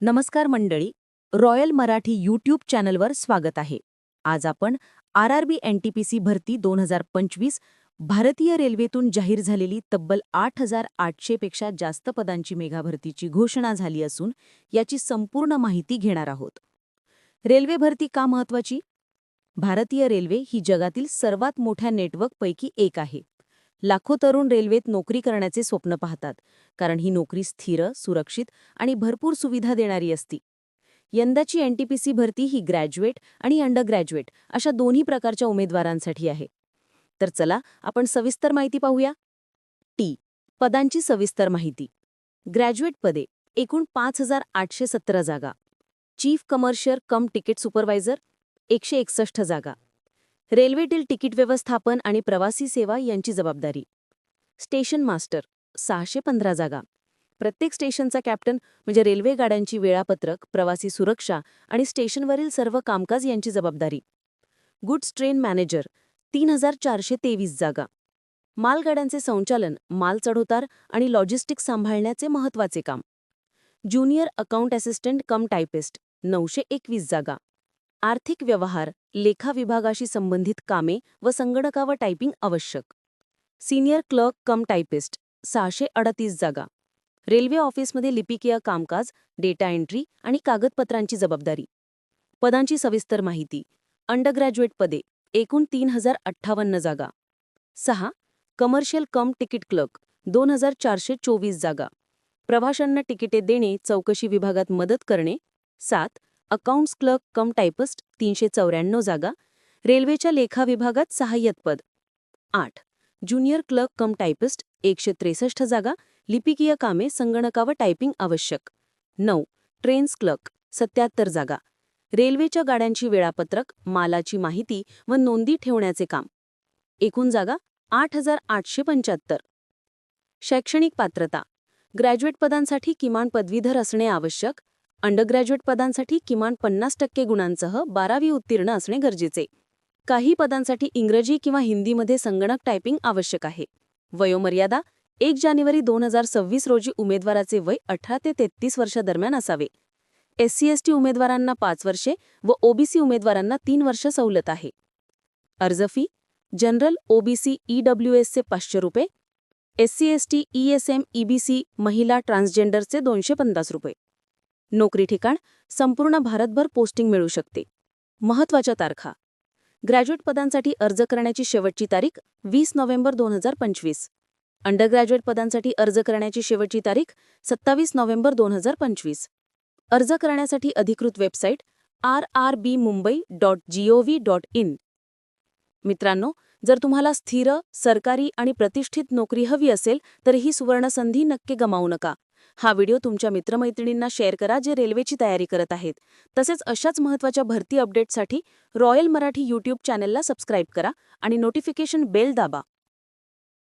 नमस्कार मंडळी royal Marathi YouTube चॅनलवर स्वागत आहे. आज आपण R R B N T P C भरती दोन हजार पंचवीस भारतीय रेल्वेतून जाहीर झालेली तब्बल आठ हजार आठशेपेक्षा जास्त पदांची मेघाभरतीची घोषणा झाली असून याची संपूर्ण माहिती घेणार आहोत. रेल्वे भरती का महत्वाची भारतीय रेल्वे ही जगातील सर्वात मोठ्या नेटवर्कपैकी एक आहे. लाखो तरुण रेल्वेत नोकरी करण्याचे स्वप्न पाहतात कारण ही नोकरी स्थिर सुरक्षित आणि भरपूर सुविधा देणारी असती. यंदाची एनटीपीसी भरती ही ग्रॅज्युएट आणि अंडरग्रॅज्युएट अशा दोन्ही प्रकारच्या उमेदवारांसाठी आहे. तर चला आपण सविस्तर माहिती पाहूया. टी. पदांची सविस्तर माहिती. ग्रॅज्युएट पदे एकूण पाच हजार आठशे सतरा जागा. Chief commercial cum ticket supervisor एकशे एकसष्ट जागा. रेल्वेतील तिकीट व्यवस्थापन आणि प्रवासी सेवा यांची जबाबदारी. स्टेशन मास्टर सहाशे पंधरा जागा. प्रत्येक स्टेशनचा कॅप्टन म्हणजे रेल्वे गाड्यांची वेळापत्रक प्रवासी सुरक्षा आणि स्टेशनवरील सर्व कामकाज यांची जबाबदारी. गुड्स ट्रेन मॅनेजर तीन हजार चारशे तेवीस जागा. मालगाड्यांचे संचालन माल चढउतार आणि लॉजिस्टिक्स सांभाळण्याचे महत्त्वाचे काम. Junior account assistant cum typist नऊशे एकवीस जागा. आर्थिक व्यवहार लेखा विभागाशी संबंधित कामे व संगणकावर टायपिंग आवश्यक. सिनियर क्लर्क कम टायपिस्ट सहाशे अडतीस जागा. रेल्वे ऑफिसमध्ये लिपिकीय कामकाज डेटा एंट्री आणि कागदपत्रांची जबाबदारी. पदांची सविस्तर माहिती. अंडरग्रॅज्युएट पदे एकूण तीन हजार अठ्ठावन्न जागा. सहा कमर्शियल कम तिकीट क्लर्क दोन हजार चारशे चोवीस जागा. प्रवाशांना तिकिटे देणे चौकशी विभागात मदत करणे. सात अकाउंट्स क्लर्क कम टायपिस्ट तीनशे चौऱ्याण्णव जागा रेल्वेच्या लेखा विभागात सहाय्यतपद आठ. ज्युनियर क्लर्क कम टायपिस्ट एकशे त्रेसष्ट जागा लिपिकीय कामे संगणकावर टायपिंग आवश्यक. नऊ. ट्रेन्स क्लर्क सत्याहत्तर जागा. रेल्वेच्या गाड्यांची वेळापत्रक मालाची माहिती व नोंदी ठेवण्याचे काम. एकूण जागा आठ हजार आठशे पंच्याहत्तर. शैक्षणिक पात्रता. ग्रॅज्युएट पदांसाठी किमान पदवीधर असणे आवश्यक. अंडरग्रॅज्युएट पदांसाठी किमान पन्नास टक्के गुणांसह बारावी उत्तीर्ण असणे गरजेचे. काही पदांसाठी इंग्रजी किंवा हिंदीमध्ये संगणक टायपिंग आवश्यक आहे. वयोमर्यादा एक जानेवारी दोन हजार सव्वीस रोजी उमेदवाराचे वय अठरा ते तेहतीस वर्षादरम्यान असावे. एससी एसटी उमेदवारांना पाच वर्षे व ओबीसी उमेदवारांना तीन वर्ष सवलत आहे. अर्ज फी जनरल ओबीसी ईडब्ल्यूएसचे पाचशे रुपये एससी एसटी ईएसएम ईबीसी महिला ट्रान्सजेंडरचे दोनशे पन्नास रुपये. नोकरी ठिकाण संपूर्ण भारतभर पोस्टिंग मिळू शकते. महत्त्वाच्या तारखा. ग्रॅज्युएट पदांसाठी अर्ज करण्याची शेवटची तारीख वीस नोव्हेंबर दोन हजार पंचवीस. अंडरग्रॅज्युएट पदांसाठी अर्ज करण्याची शेवटची तारीख सत्तावीस नोव्हेंबर दोन हजार पंचवीस. अर्ज करण्यासाठी अधिकृत website R R B Mumbai dot G O V dot in मित्रांनो जर तुम्हाला स्थिर सरकारी आणि प्रतिष्ठित नोकरी हवी असेल तर ही सुवर्णसंधी नक्की गमावू नका. हा व्हिडिओ तुमच्या मित्रमैत्रिणींना शेअर करा जे रेल्वेची तयारी करत आहेत. तसेच अशाच महत्त्वाच्या भरती अपडेटसाठी रॉयल मराठी यूट्यूब चॅनलला सबस्क्राईब करा आणि नोटिफिकेशन बेल दाबा.